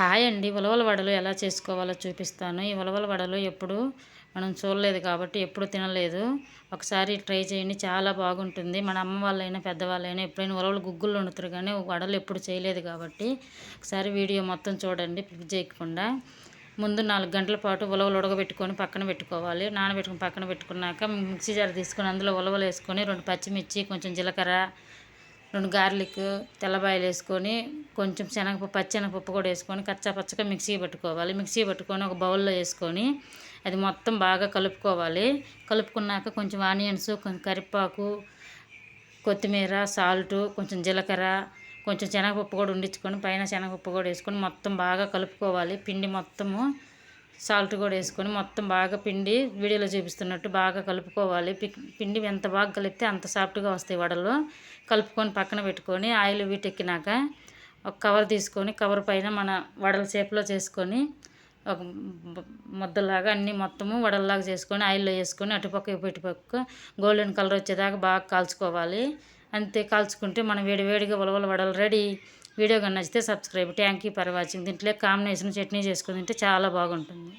Hi అండి ఉలవల వడలు ఎలా చేసుకోవాలో చూపిస్తాను. ఈ ఉలవల వడలు ఎప్పుడు మనం చూడలేదు కాబట్టి ఎప్పుడు తినలేదు. ఒకసారి ట్రై చేయండి. చాలా బాగుంటుంది. మన అమ్మ వాళ్ళైనా పెద్దవాళ్ళైనా ఎప్పుడైనా ఉలవలు గుగ్గులు వండుతారు కానీ వడలు ఎప్పుడు చేయలేదు కాబట్టి ఒకసారి వీడియో మొత్తం చూడండి. ప్లిక్ చేయకుండా ముందు నాలుగు గంటల పాటు ఉలవలు ఉడకబెట్టుకొని పక్కన పెట్టుకోవాలి. నానబెట్టుకుని పక్కన పెట్టుకున్నాక మిక్సీ జార్ తీసుకొని అందులో ఉలవలు వేసుకొని రెండు పచ్చిమిర్చి కొంచెం జీలకర్ర రెండు గార్లిక్ తెల్లబాయలు వేసుకొని కొంచెం శనగపప్పు పచ్చెనగపప్పు కూడా వేసుకొని కచ్చా పచ్చగా మిక్సీ పట్టుకోవాలి. మిక్సీ పట్టుకొని ఒక బౌల్లో వేసుకొని అది మొత్తం బాగా కలుపుకోవాలి. కలుపుకున్నాక కొంచెం ఆనియన్స్ కొంచెం కరివేపాకు కొత్తిమీర సాల్ట్ కొంచెం జీలకర్ర కొంచెం శనగపప్పు కూడా ఉండించుకొని పైన శనగపప్పు కూడా వేసుకొని మొత్తం బాగా కలుపుకోవాలి. పిండి మొత్తము సాల్ట్ కూడా వేసుకొని మొత్తం బాగా పిండి వీడియోలో చూపిస్తున్నట్టు బాగా కలుపుకోవాలి. పిండి ఎంత బాగా కలిపితే అంత సాఫ్ట్గా వస్తాయి వడలు. కలుపుకొని పక్కన పెట్టుకొని ఆయిల్ వీటెక్కినాక ఒక కవర్ తీసుకొని కవర్ పైన మన వడల షేప్లో చేసుకొని ఒక ముద్దలాగా అన్నీ మొత్తము వడల్లాగా చేసుకొని ఆయిల్లో వేసుకొని అటుపక్క ఇటుపక్క గోల్డెన్ కలర్ వచ్చేదాకా బాగా కాల్చుకోవాలి. అంతే కాల్చుకుంటే మనం వేడి వేడిగా ఉలవల వడలు రెడీ. వీడియో కానీ నచ్చితే subscribe. Thank you for watching దీంట్లో కాంబినేషన్ చట్నీ చేసుకుని తింటే చాలా బాగుంటుంది.